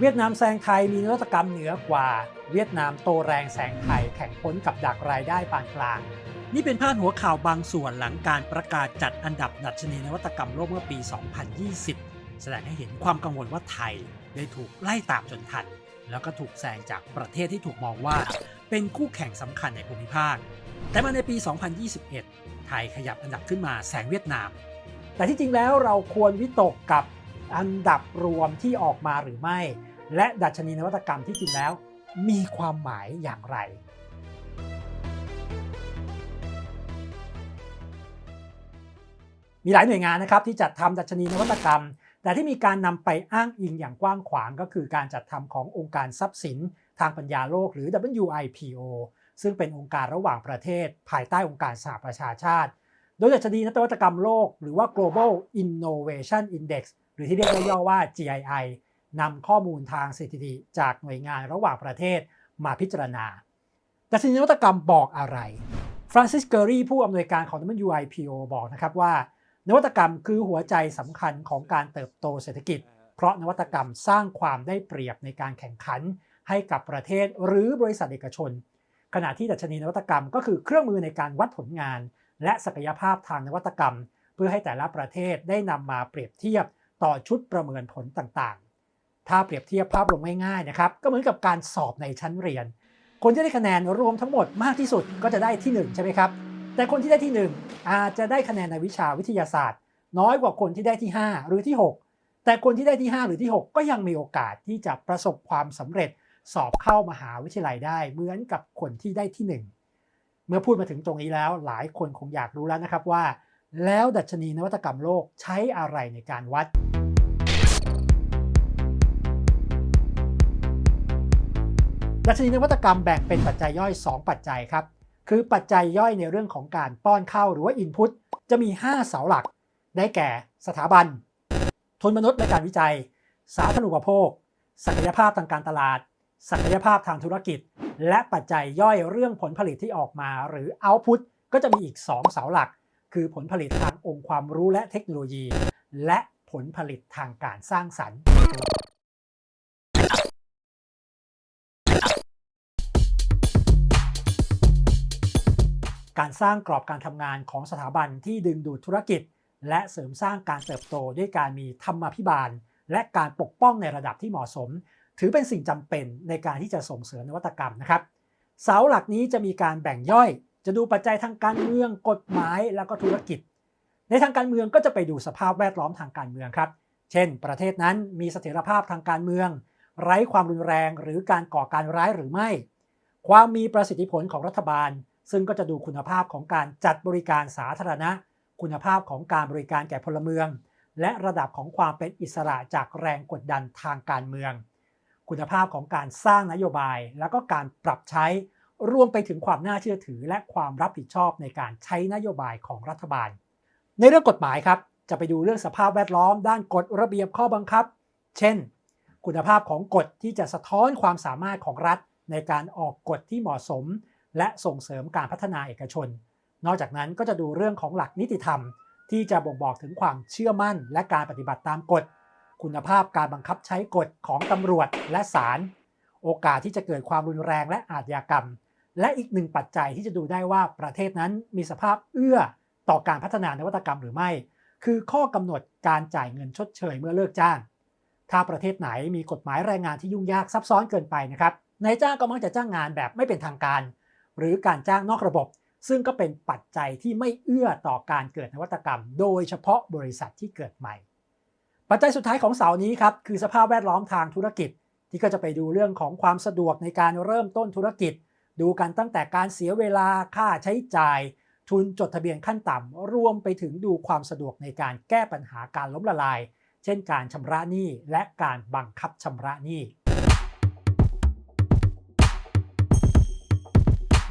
เวียดนามแซงไทยมีนวัตกรรมเหนือกว่า เวียดนามโตแรงแซงไทยแข่งพ้นกับดักรายได้ปานกลาง นี่เป็นพาดหัวข่าวบางส่วนหลังการประกาศจัดอันดับดัชนีนวัตกรรมโลกเมื่อปี 2020 แสดงให้เห็นความกังวลว่าไทยได้ถูกไล่ตามจนทัน แล้วก็ถูกแซงจากประเทศที่ถูกมองว่าเป็นคู่แข่งสำคัญในภูมิภาค แต่มาในปี 2021 ไทยขยับอันดับขึ้นมาแซงเวียดนาม แต่ที่จริงแล้วเราควรวิตกกับ อันดับรวมที่ออกมาหรือไม่ และดัชนีนวัตกรรมที่จริงแล้ว มีความหมายอย่างไรมีหลายหน่วยงานนะครับที่จัดทำดัชนีนวัตกรรม แต่ที่มีการนำไปอ้างอิงอย่างกว้างขวางก็คือการจัดทำขององค์การทรัพย์สิน ทางปัญญาโลกหรือ WIPO ซึ่งเป็นองค์การระหว่างประเทศ ภายใต้องค์การสหประชาชาติ โดยดัชนีนวัตกรรมโลก หรือว่า Global Innovation Index รือที่เรียกย่อว่า GII นำข้อมูลทางสถิติจากหน่วยงานระหว่างประเทศมาพิจารณา ดัชนีนวัตกรรมบอกอะไรฟรานซิสเกอรีผู้อำนวยการของ WIPO บอกนะครับว่า นวัตกรรมคือหัวใจสำคัญของการเติบโตเศรษฐกิจ เพราะนวัตกรรมสร้างความได้เปรียบในการแข่งขัน ให้กับประเทศหรือบริษัทเอกชน ขณะที่ดัชนีนวัตกรรมก็คือเครื่องมือในการวัดผลงาน และศักยภาพทางนวัตกรรม เพื่อให้แต่ละประเทศได้นำมาเปรียบเทียบ ต่อชุดประเมินผลต่างๆ ถ้าเปรียบเทียบภาพรวมง่ายๆนะครับ ก็เหมือนกับการสอบในชั้นเรียน คนที่ได้คะแนนรวมทั้งหมดมากที่สุดก็จะได้ที่ 1 ใช่ไหมครับ แต่คนที่ได้ที่ 1 อาจจะได้คะแนนในวิชาวิทยาศาสตร์ น้อยกว่าคนที่ได้ที่ 5 หรือที่ 6 แต่คนที่ได้ที่ 5 หรือที่ 6 ก็ยังมีโอกาสที่จะประสบความสำเร็จสอบเข้ามหาวิทยาลัยได้เหมือนกับคนที่ได้ที่ 1 เมื่อพูดมาถึงตรงนี้แล้วหลายคนคงอยากรู้แล้วนะครับว่า แล้วดัชนีนวัตกรรมโลกใช้อะไรในการวัด ดัชนีนวัตกรรมแบ่งเป็นปัจจัยย่อย 2 ปัจจัยครับ คือปัจจัยย่อยในเรื่องของการป้อนเข้าหรือว่า Input จะมี 5 เสาหลัก ได้แก่สถาบัน ทุนมนุษย์และการวิจัย สาธารณูปโภค ศักยภาพทางการตลาด ศักยภาพทางธุรกิจ และปัจจัยย่อยเรื่องผลผลิตที่ออกมาหรือ Output ก็จะมีอีก 2 เสาหลัก คือผลผลิตทางองค์ความรู้และเทคโนโลยี และผลผลิตทางการสร้างสรรค์การสร้างกรอบการทำงานของสถาบันที่ดึงดูดธุรกิจ และเสริมสร้างการเติบโตด้วยการมีธรรมาภิบาล และการปกป้องในระดับที่เหมาะสม ถือเป็นสิ่งจำเป็นในการที่จะส่งเสริมนวัตกรรมนะครับ เสาหลักนี้จะมีการแบ่งย่อย จะดูปัจจัยทางการเมืองกฎหมายแล้วก็ธุรกิจ ในทางการเมืองก็จะไปดูสภาพแวดล้อมทางการเมืองครับ เช่น ประเทศนั้นมีเสถียรภาพทางการเมือง ไร้ความรุนแรงหรือการก่อการร้ายหรือไม่ ความมีประสิทธิผลของรัฐบาล ซึ่งก็จะดูคุณภาพของการจัดบริการสาธารณะ คุณภาพของการบริการแก่พลเมือง และระดับของความเป็นอิสระจากแรงกดดันทางการเมือง คุณภาพของการสร้างนโยบาย แล้วก็การปรับใช้ รวมไปถึงความน่าเชื่อถือและความรับผิดชอบในการใช้นโยบายของรัฐบาล ในเรื่องกฎหมายครับ จะไปดูเรื่องสภาพแวดล้อม ด้านกฎระเบียบข้อบังคับ เช่น คุณภาพของกฎที่จะสะท้อนความสามารถของรัฐ ในการออกกฎที่เหมาะสม และส่งเสริมการพัฒนาเอกชน นอกจากนั้นก็จะดูเรื่องของหลักนิติธรรม ที่จะบ่งบอกถึงความเชื่อมั่น และการปฏิบัติตามกฎ คุณภาพการบังคับใช้กฎของตำรวจและศาล โอกาสที่จะเกิดความรุนแรงและอาชญากรรม และอีกหนึ่งปัจจัยที่จะดูได้ว่าประเทศนั้นมีสภาพเอื้อต่อการพัฒนานวัตกรรมหรือไม่ คือข้อกำหนดการจ่ายเงินชดเชยเมื่อเลิกจ้าง ถ้าประเทศไหนมีกฎหมายแรงงานที่ยุ่งยากซับซ้อนเกินไปนะครับนายจ้างก็มักจะจ้างงานแบบไม่เป็นทางการ หรือการจ้างนอกระบบ ซึ่งก็เป็นปัจจัยที่ไม่เอื้อต่อการเกิดนวัตกรรม โดยเฉพาะบริษัทที่เกิดใหม่ ปัจจัยสุดท้ายของเสานี้ครับคือสภาพแวดล้อมทางธุรกิจ ที่ก็จะไปดูเรื่องของความสะดวกในการเริ่มต้นธุรกิจ ดูกันตั้งแต่การเสียเวลาค่าใช้จ่าย ทุนจดทะเบียนขั้นต่ำรวมไปถึงดูความสะดวกในการแก้ปัญหาการล้มละลาย เช่นการชำระหนี้และการบังคับชำระหนี้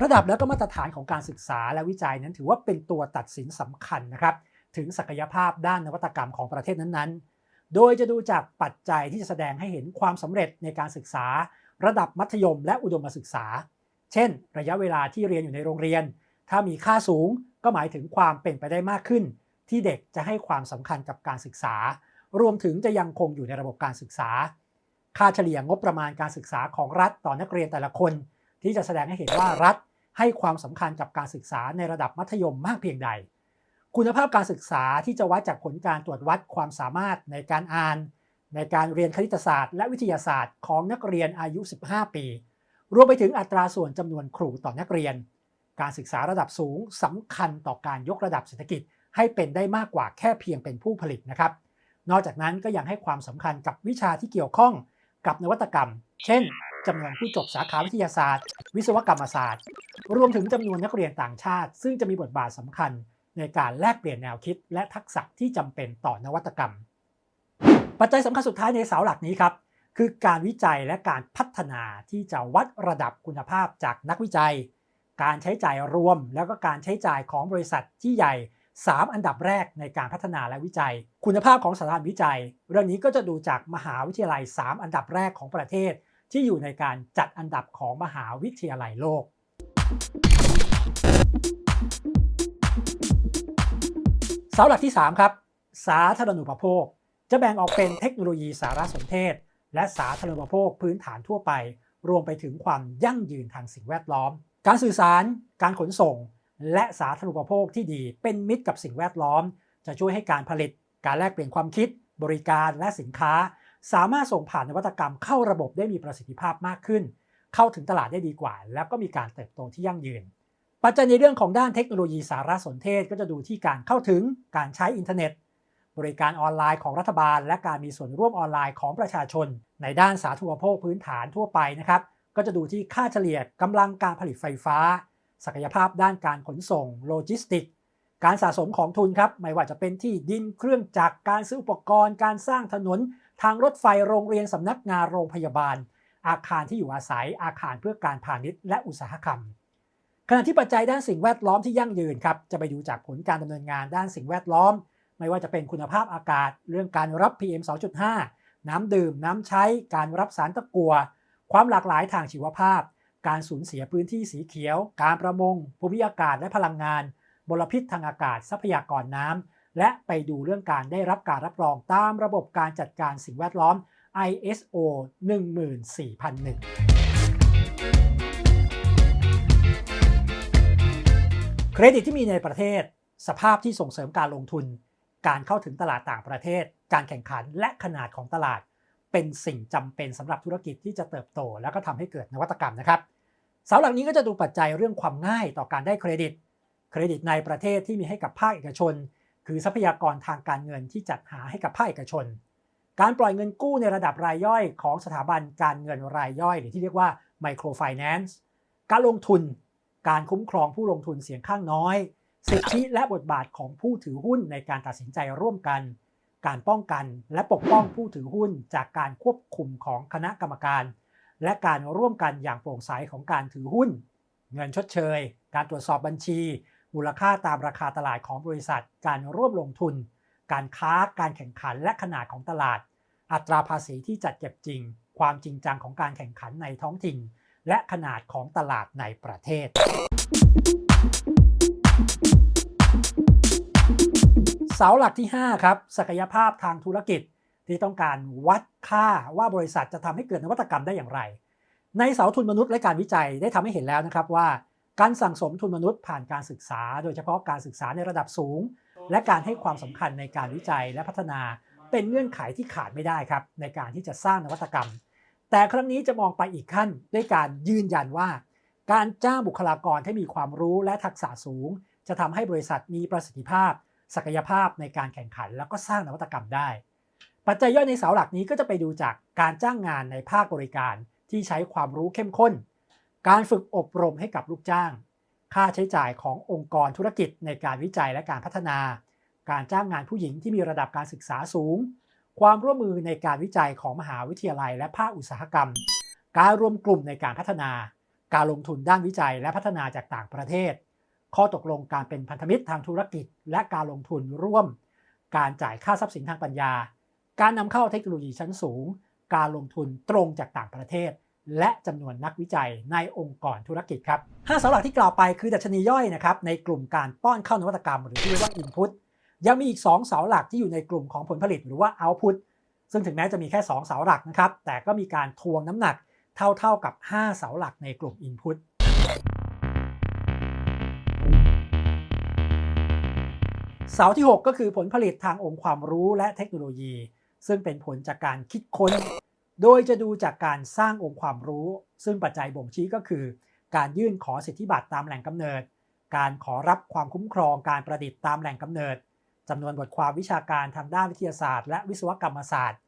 ระดับและก็มาตรฐานของการศึกษาและวิจัยนั้นถือว่าเป็นตัวตัดสินสำคัญนะครับ ถึงศักยภาพด้านนวัตกรรมของประเทศนั้นๆ โดยจะดูจากปัจจัยที่จะแสดงให้เห็นความสำเร็จในการศึกษา ระดับมัธยมและอุดมศึกษา เช่น ระยะเวลาที่เรียนอยู่ในโรงเรียน ถ้ามีค่าสูงก็หมายถึงความเป็นไปได้มากขึ้น ที่เด็กจะให้ความสำคัญกับการศึกษา รวมถึงจะยังคงอยู่ในระบบการศึกษา ค่าเฉลี่ยงบประมาณการศึกษาของรัฐต่อนักเรียนแต่ละคน ที่จะแสดงให้เห็นว่ารัฐให้ความสำคัญกับการศึกษาในระดับมัธยมมากเพียงใด คุณภาพการศึกษาที่จะวัดจากผลการตรวจวัดความสามารถในการอ่าน ในการเรียนคณิตศาสตร์ และวิทยาศาสตร์ของนักเรียนอายุ 15 ปี รวมไปถึงอัตราส่วนจำนวนครูต่อนักเรียน การศึกษาระดับสูงสำคัญต่อการยกระดับเศรษฐกิจให้เป็นได้มากกว่าแค่เพียงเป็นผู้ผลิตนะครับ นอกจากนั้นก็ยังให้ความสำคัญกับวิชาที่เกี่ยวข้องกับนวัตกรรม เช่นจำนวนผู้จบสาขาวิทยาศาสตร์ วิศวกรรมศาสตร์ รวมถึงจำนวนนักเรียนต่างชาติ ซึ่งจะมีบทบาทสำคัญในการแลกเปลี่ยนแนวคิด และทักษะที่จำเป็นต่อนวัตกรรม ปัจจัยสำคัญสุดท้ายในเสาหลักนี้ครับ คือการวิจัยและการพัฒนาที่จะวัดระดับคุณภาพจากนักวิจัย การใช้จ่ายรวม แล้วก็การใช้จ่ายของบริษัทที่ใหญ่ 3 อันดับแรกในการพัฒนาและวิจัย คุณภาพของสถานวิจัย เรื่องนี้ก็จะดูจากมหาวิทยาลัย 3 อันดับแรกของประเทศ ที่อยู่ในการจัดอันดับของมหาวิทยาลัยโลก เสาหลักที่ 3 ครับ สาธารณูปโภค จะแบ่งออกเป็นเทคโนโลยีสารสนเทศ และสาธารณูปโภคพื้นฐานทั่วไป รวมไปถึงความยั่งยืนทางสิ่งแวดล้อม การสื่อสาร การขนส่ง และสาธารณูปโภคที่ดีเป็นมิตรกับสิ่งแวดล้อม จะช่วยให้การผลิต การแลกเปลี่ยนความคิด บริการและสินค้า สามารถส่งผ่านนวัตกรรมเข้าระบบได้มีประสิทธิภาพมากขึ้น เข้าถึงตลาดได้ดีกว่า แล้วก็มีการเติบโตที่ยั่งยืน ปัจจัยในเรื่องของด้านเทคโนโลยีสารสนเทศก็จะดูที่การเข้าถึง การใช้อินเทอร์เน็ต บริการออนไลน์ของรัฐบาล และการมีส่วนร่วมออนไลน์ของประชาชน ในด้านสาธารณูปโภคพื้นฐานทั่วไปนะครับ ก็จะดูที่ค่าเฉลี่ยกำลังการผลิตไฟฟ้า ศักยภาพด้านการขนส่ง โลจิสติก การสะสมของทุนครับ ไม่ว่าจะเป็นที่ดินเครื่องจักร การซื้ออุปกรณ์ การสร้างถนน ทางรถไฟ โรงเรียนสำนักงาน โรงพยาบาล อาคารที่อยู่อาศัย อาคารเพื่อการพาณิชย์ และอุตสาหกรรมขณะที่ปัจจัยด้านสิ่งแวดล้อมที่ยั่งยืนครับ จะไปดูจากผลการดำเนินงานด้านสิ่งแวดล้อม ไม่ว่าจะเป็นคุณภาพอากาศ เรื่องการรับ PM 2.5 น้ำดื่ม น้ำใช้ การรับสารตะกัว ความหลากหลายทางชีวภาพ การสูญเสียพื้นที่สีเขียว การประมง ภูมิอากาศและพลังงานมลพิษทางอากาศ ทรัพยากรน้ำ และไปดูเรื่องการได้รับการรับรองตามระบบการจัดการสิ่งแวดล้อม ISO 14001เครดิตที่มีในประเทศ สภาพที่ส่งเสริมการลงทุน การเข้าถึงตลาดต่างประเทศ การแข่งขันและขนาดของตลาด เป็นสิ่งจำเป็นสำหรับธุรกิจที่จะเติบโต แล้วก็ทำให้เกิดนวัตกรรมนะครับเสาหลักนี้ก็จะดูปัจจัยเรื่องความง่ายต่อการได้เครดิต เครดิตในประเทศที่มีให้กับภาคเอกชน คือทรัพยากรทางการเงินที่จัดหาให้กับภาคเอกชน การปล่อยเงินกู้ในระดับรายย่อยของสถาบันการเงินรายย่อย หรือที่เรียกว่า microfinance การลงทุน การคุ้มครองผู้ลงทุนเสียงข้างน้อย สิทธิและบทบาทของผู้ถือหุ้นในการตัดสินใจร่วมกัน การป้องกันและปกป้องผู้ถือหุ้นจากการควบคุมของคณะกรรมการ และการร่วมกันอย่างโปร่งใสของการถือหุ้น เงินชดเชย การตรวจสอบบัญชี มูลค่าตามราคาตลาดของบริษัท การร่วมลงทุน การค้าการแข่งขันและขนาดของตลาด อัตราภาษีที่จัดเก็บจริง ความจริงจังของการแข่งขันในท้องถิ่น และขนาดของตลาดในประเทศ เสาหลักที่ 5 ครับ ศักยภาพทางธุรกิจที่ต้องการวัดค่าว่าบริษัทจะทำให้เกิดนวัตกรรมได้อย่างไร ในเสาทุนมนุษย์และการวิจัยได้ทำให้เห็นแล้วนะครับว่า การสั่งสมทุนมนุษย์ผ่านการศึกษา โดยเฉพาะการศึกษาในระดับสูง และการให้ความสำคัญในการวิจัยและพัฒนา เป็นเงื่อนไขที่ขาดไม่ได้ครับ ในการที่จะสร้างนวัตกรรม แต่ครั้งนี้จะมองไปอีกขั้น ด้วยการยืนยันว่า การจ้างบุคลากรที่มีความรู้และทักษะสูง จะทำให้บริษัทมีประสิทธิภาพ ศักยภาพในการแข่งขัน แล้วก็สร้างนวัตกรรมได้ ปัจจัยย่อยในเสาหลักนี้ก็จะไปดูจากการจ้างงานในภาคบริการที่ใช้ความรู้เข้มข้น การฝึกอบรมให้กับลูกจ้าง ค่าใช้จ่ายขององค์กรธุรกิจในการวิจัยและการพัฒนา การจ้างงานผู้หญิงที่มีระดับการศึกษาสูง ความร่วมมือในการวิจัยของมหาวิทยาลัย และภาคอุตสาหกรรม การรวมกลุ่มในการพัฒนา การลงทุนด้านวิจัยและพัฒนาจากต่างประเทศ ข้อตกลงการเป็นพันธมิตรทางธุรกิจ และการลงทุนร่วม การจ่ายค่าทรัพย์สินทางปัญญา การนำเข้าเทคโนโลยีชั้นสูง การลงทุนตรงจากต่างประเทศ และจำนวนนักวิจัยในองค์กรธุรกิจครับห้าเสาหลักที่กล่าวไปคือดัชนีย่อยนะครับในกลุ่มการป้อนเข้านวัตกรรมหรือที่เรียกว่า Input ยังมีอีก 2 เสาหลักที่อยู่ในกลุ่มของผลผลิตหรือว่า Output ซึ่งถึงแม้จะมีแค่ 2 เสาหลักนะครับแต่ก็มีการทวงน้ำหนักเท่าๆกับ 5 เสาหลักในกลุ่ม Input เสาที่ 6 ก็คือผลผลิตทางองค์ความรู้และเทคโนโลยี ซึ่งเป็นผลจากการคิดค้น โดยจะดูจากการสร้างองค์ความรู้ ซึ่งปัจจัยบ่งชี้ก็คือ การยื่นขอสิทธิบัตรตามแหล่งกำเนิด การขอรับความคุ้มครองการประดิษฐ์ตามแหล่งกำเนิดจำนวนบทความวิชาการทางด้านวิทยาศาสตร์ และวิศวกรรมศาสตร์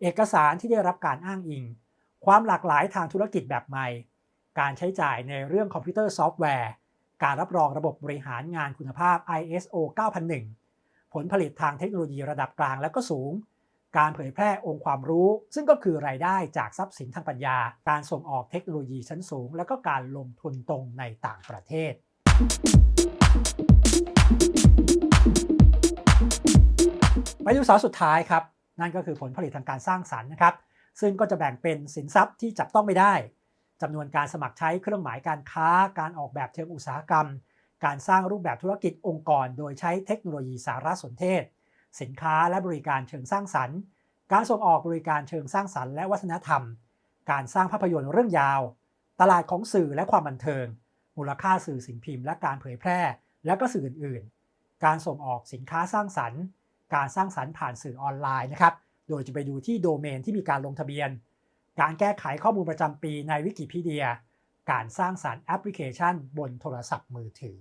เอกสารที่ได้รับการอ้างอิง ความหลากหลายทางธุรกิจแบบใหม่ การใช้จ่ายในเรื่องคอมพิวเตอร์ซอฟต์แวร์ การรับรองระบบบริหารงานคุณภาพ ISO 9001 ผลผลิตทางเทคโนโลยีระดับกลางและก็สูง การเผยแพร่องค์ความรู้ ซึ่งก็คือรายได้จากทรัพย์สินทางปัญญา การส่งออกเทคโนโลยีชั้นสูง และก็การลงทุนตรงในต่างประเทศ ไปดูเสาสุดท้ายครับ นั่นก็คือผลผลิตทางการสร้างสรรค์นะครับ ซึ่งก็จะแบ่งเป็นสินทรัพย์ที่จับต้องไม่ได้ จำนวนการสมัครใช้เครื่องหมายการค้า การออกแบบเชิงอุตสาหกรรม การสร้างรูปแบบธุรกิจองค์กร โดยใช้เทคโนโลยีสารสนเทศ สินค้าและบริการเชิงสร้างสรรค์ การส่งออกบริการเชิงสร้างสรรค์และวัฒนธรรม การสร้างภาพยนตร์เรื่องยาว ตลาดของสื่อและความบันเทิง มูลค่าสื่อสิ่งพิมพ์และการเผยแพร่ และก็สื่ออื่นๆ การส่งออกสินค้าสร้างสรรค์ การสร้างสรรค์ผ่านสื่อออนไลน์นะครับ โดยจะไปดูที่โดเมนที่มีการลงทะเบียน การแก้ไขข้อมูลประจำปีในวิกิพีเดีย การสร้างสรรค์แอปพลิเคชันบนโทรศัพท์มือถือ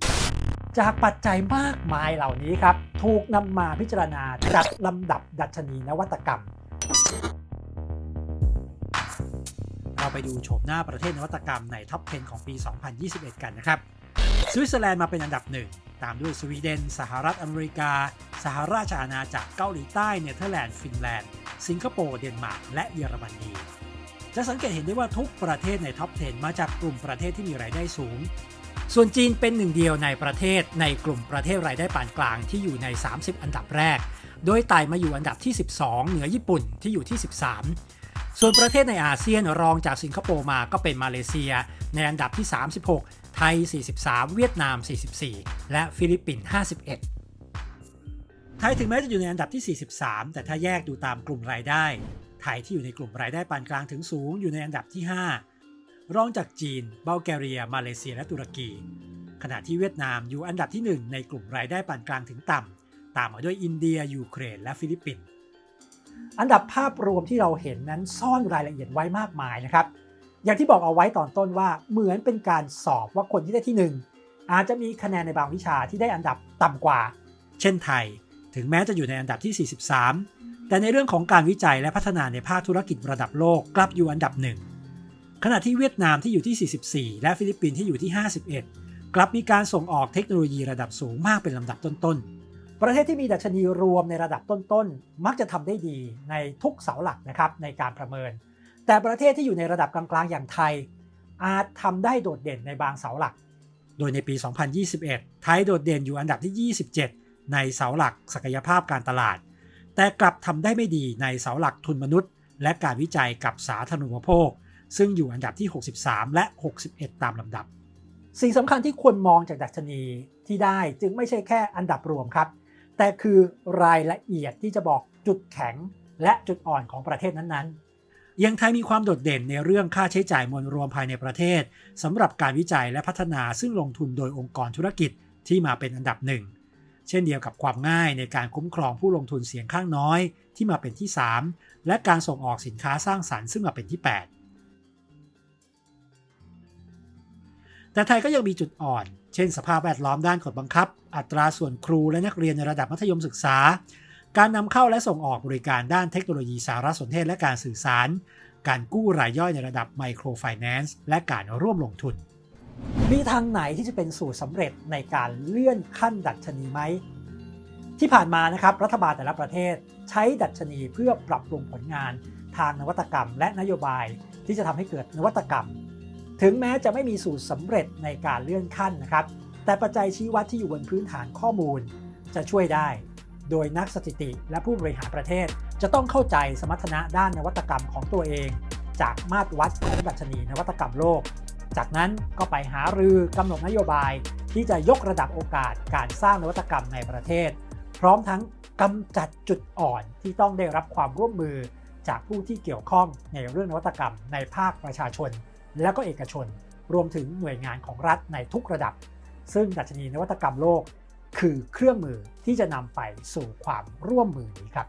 จากปัจจัยมากมายเหล่านี้ครับ ถูกนำมาพิจารณาจัดลำดับดัชนีนวัตกรรม เราไปดูโฉมหน้าประเทศนวัตกรรมในท็อป 10 ของปี 2021 กันนะครับ สวิตเซอร์แลนด์มาเป็นอันดับหนึ่งตามด้วยสวีเดน สหรัฐอเมริกา สหราชอาณาจักรเกาหลีใต้ เนเธอร์แลนด์ ฟินแลนด์ สิงคโปร์ เดนมาร์ก และเยอรมนี จะสังเกตเห็นได้ว่าทุกประเทศในท็อป 10 มาจากกลุ่มประเทศที่มีรายได้สูง ส่วนจีนเป็นหนึ่งเดียวในประเทศในกลุ่มประเทศรายได้ปานกลางที่อยู่ใน 30 อันดับแรก โดยไต่มาอยู่อันดับที่ 12 เหนือญี่ปุ่นที่อยู่ที่ 13 ส่วนประเทศในอาเซียนรองจากสิงคโปร์มาก็เป็นมาเลเซีย ในอันดับที่ 36 ไทย 43 เวียดนาม 44 และฟิลิปปินส์51ไทยถึงแม้จะอยู่ในอันดับที่ 43 แต่ถ้าแยกดูตามกลุ่มรายได้ ไทยที่อยู่ในกลุ่มรายได้ปานกลางถึงสูงอยู่ในอันดับที่ 5 รองจากจีน เบลแกเรีย มาเลเซีย และตุรกี ขณะที่เวียดนามอยู่อันดับที่ 1 ในกลุ่มรายได้ปานกลางถึงต่ำ ตามมาด้วยอินเดีย ยูเครน และฟิลิปปินส์ อันดับภาพรวมที่เราเห็นนั้นซ่อนรายละเอียดไว้มากมายนะครับ อย่างที่บอกเอาไว้ตอนต้นว่าเหมือนเป็นการสอบว่าคนที่ได้ที่ 1 อาจจะมีคะแนนในบางวิชาที่ได้อันดับต่ำกว่า เช่นไทย ถึงแม้จะอยู่ในอันดับที่ 43 แต่ในเรื่องของการวิจัยและพัฒนาในภาคธุรกิจระดับโลกกลับอยู่อันดับหนึ่งขณะที่เวียดนามที่อยู่ที่ 44 และฟิลิปปินส์ที่อยู่ที่ 51 กลับมีการส่งออกเทคโนโลยีระดับสูงมากเป็นลำดับต้นๆ ประเทศที่มีดัชนีรวมในระดับต้นๆ มักจะทำได้ดีในทุกเสาหลักนะครับในการประเมิน แต่ประเทศที่อยู่ในระดับกลางๆ อย่างไทย อาจทำได้โดดเด่นในบางเสาหลัก โดยในปี 2021 ไทยโดดเด่นอยู่อันดับที่ 27 ในเสาหลักศักยภาพการตลาด แต่กลับทำได้ไม่ดีในเสาหลักทุนมนุษย์ และการวิจัยกับสาธารณูปโภค ซึ่งอยู่อันดับที่ 63 และ 61 ตามลำดับ สิ่งสำคัญที่ควรมองจากดัชนีที่ได้จึงไม่ใช่แค่อันดับรวมครับ แต่คือรายละเอียดที่จะบอกจุดแข็งและจุดอ่อนของประเทศนั้นๆยังไทยมีความโดดเด่นในเรื่องค่าใช้จ่ายมวลรวมภายในประเทศสำหรับการวิจัยและพัฒนาซึ่งลงทุนโดยองค์กรธุรกิจที่มาเป็นอันดับหนึ่ง เช่นเดียวกับความง่ายในการคุ้มครองผู้ลงทุนเสียงข้างน้อยที่มาเป็นที่ 3 และการส่งออกสินค้าสร้างสรรค์ซึ่งมาเป็นที่ 8 แต่ไทยก็ยังมีจุดอ่อน เช่น สภาพแวดล้อมด้านกฎบังคับ อัตราส่วนครูและนักเรียนในระดับมัธยมศึกษา การนำเข้าและส่งออกบริการด้านเทคโนโลยีสารสนเทศและการสื่อสาร การกู้รายย่อยในระดับไมโครไฟแนนซ์และการร่วมลงทุน มีทางไหนที่จะเป็นสูตรสำเร็จในการเลื่อนขั้นดัชนีไหม ที่ผ่านมานะครับรัฐบาลแต่ละประเทศใช้ดัชนีเพื่อปรับปรุงผลงาน ทางนวัตกรรม และนโยบายที่จะทำให้เกิดนวัตกรรม ถึงแม้จะไม่มีสูตรสำเร็จในการเลื่อนขั้นนะครับ แต่ปัจจัยชี้วัดที่อยู่บนพื้นฐานข้อมูล จะช่วยได้ โดยนักสถิติและผู้บริหารประเทศ จะต้องเข้าใจสมรรถนะด้านนวัตกรรมของตัวเอง จากมาตรวัดของดัชนีนวัตกรรมโลก จากนั้นก็ไปหารือกำหนดนโยบายที่จะยกระดับโอกาสการสร้างนวัตกรรมในประเทศ พร้อมทั้งกำจัดจุดอ่อนที่ต้องได้รับความร่วมมือจากผู้ที่เกี่ยวข้องในเรื่องนวัตกรรมในภาคประชาชน และก็เอกชน รวมถึงหน่วยงานของรัฐในทุกระดับ ซึ่งดัชนีนวัตกรรมโลก คือเครื่องมือที่จะนำไปสู่ความร่วมมือนี้ครับ